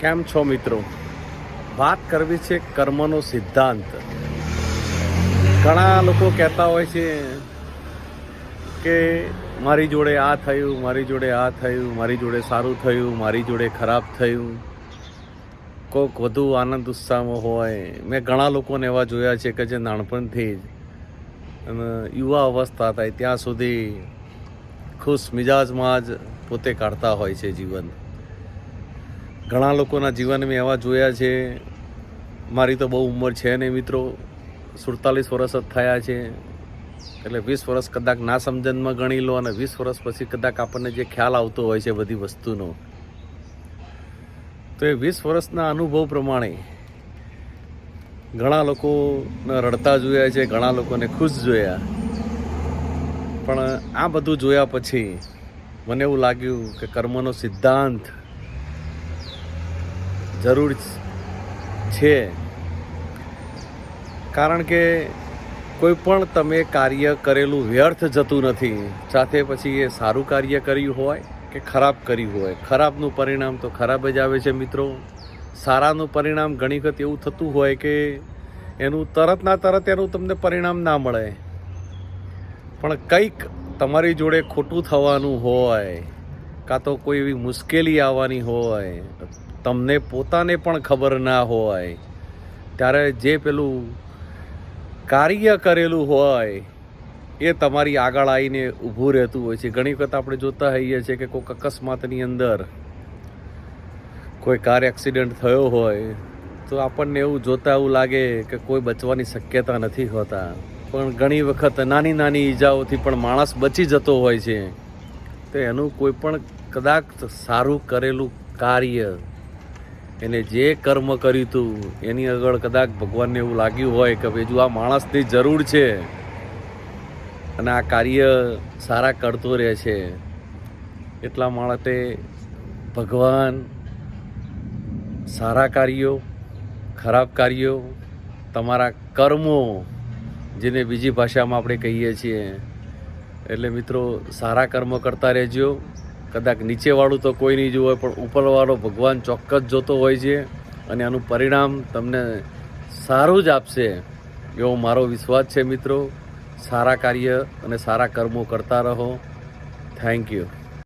કેમ છો મિત્રો? વાત કરવી છે કર્મનો સિદ્ધાંત. ઘણા લોકો કહેતા હોય છે કે મારી જોડે આ થયું, મારી જોડે આ થયું, મારી જોડે સારું થયું, મારી જોડે ખરાબ થયું. કોઈક વધુ આનંદ ઉત્સાહમાં હોય. મેં ઘણા લોકોને એવા જોયા છે કે જે નાનપણથી જ અને યુવા અવસ્થા થાય ત્યાં સુધી ખુશ મિજાજમાં જ પોતે કાઢતા હોય છે જીવન. ઘણા લોકોના જીવન મેં એવા જોયા છે. મારી તો બહુ ઉંમર છે નહીં મિત્રો. સુડતાલીસ વર્ષ જ થયા છે. એટલે વીસ વર્ષ કદાચ ના સમજણમાં ગણી લો અને વીસ વર્ષ પછી કદાચ આપણને જે ખ્યાલ આવતો હોય છે બધી વસ્તુનો. તો એ વીસ વર્ષના અનુભવ પ્રમાણે ઘણા લોકોને રડતા જોયા છે, ઘણા લોકોને ખુશ જોયા. પણ આ બધું જોયા પછી મને એવું લાગ્યું કે કર્મનો સિદ્ધાંત જરૂર છે. કારણ કે કોઈ પણ તમે કાર્ય કરેલું વ્યર્થ જતું નથી. સાથે પછી એ સારું કાર્ય કર્યું હોય કે ખરાબ કર્યું હોય. ખરાબનું પરિણામ તો ખરાબ જ આવે છે મિત્રો. સારાનું પરિણામ ઘણી વખત એવું થતું હોય કે એનું તરત ના તરત એનું તમને પરિણામ ના મળે. પણ કંઈક તમારી જોડે ખોટું થવાનું હોય, કાં તો કોઈ એવી મુશ્કેલી આવવાની હોય તમને પોતાને પણ ખબર ના હોય, ત્યારે જે પેલું કાર્ય કરેલું હોય, એ તમારી આગળ આવીને ઊભું રહેતું હોય છે. ઘણી વખત આપણે જોતા હોઈએ છીએ કે કોઈક અકસ્માતની અંદર કોઈ કાર એક્સિડન્ટ થયો હોય, તો આપણને એવું જોતા એવું લાગે કે કોઈ બચવાની શક્યતા નથી હોતા. પણ ઘણી વખત નાની નાની ઈજાઓથી પણ માણસ બચી જતો હોય છે. તો એનું કોઈ પણ કદાચ સારું કરેલું કાર્ય એને જે કર્મ કર્યું હતું એની આગળ કદાચ ભગવાનને એવું લાગ્યું હોય કે ભાઈ જો આ માણસની જરૂર છે અને આ કાર્ય સારા કરતો રહે છે, એટલા માટે ભગવાન સારા કાર્યો, ખરાબ કાર્યો, તમારા કર્મો, જેને બીજી ભાષામાં આપણે કહીએ છીએ, એટલે મિત્રો સારા કર્મ કરતા રહેજો. કદાચ નીચેવાળું તો કોઈ નહીં જોવે પણ ઉપરવાળો ભગવાન ચોક્કસ જોતો હોય છે અને આનું પરિણામ તમને સારું જ આપશે એવો મારો વિશ્વાસ છે મિત્રો. સારા કાર્ય અને સારા કર્મો કરતા રહો. Thank you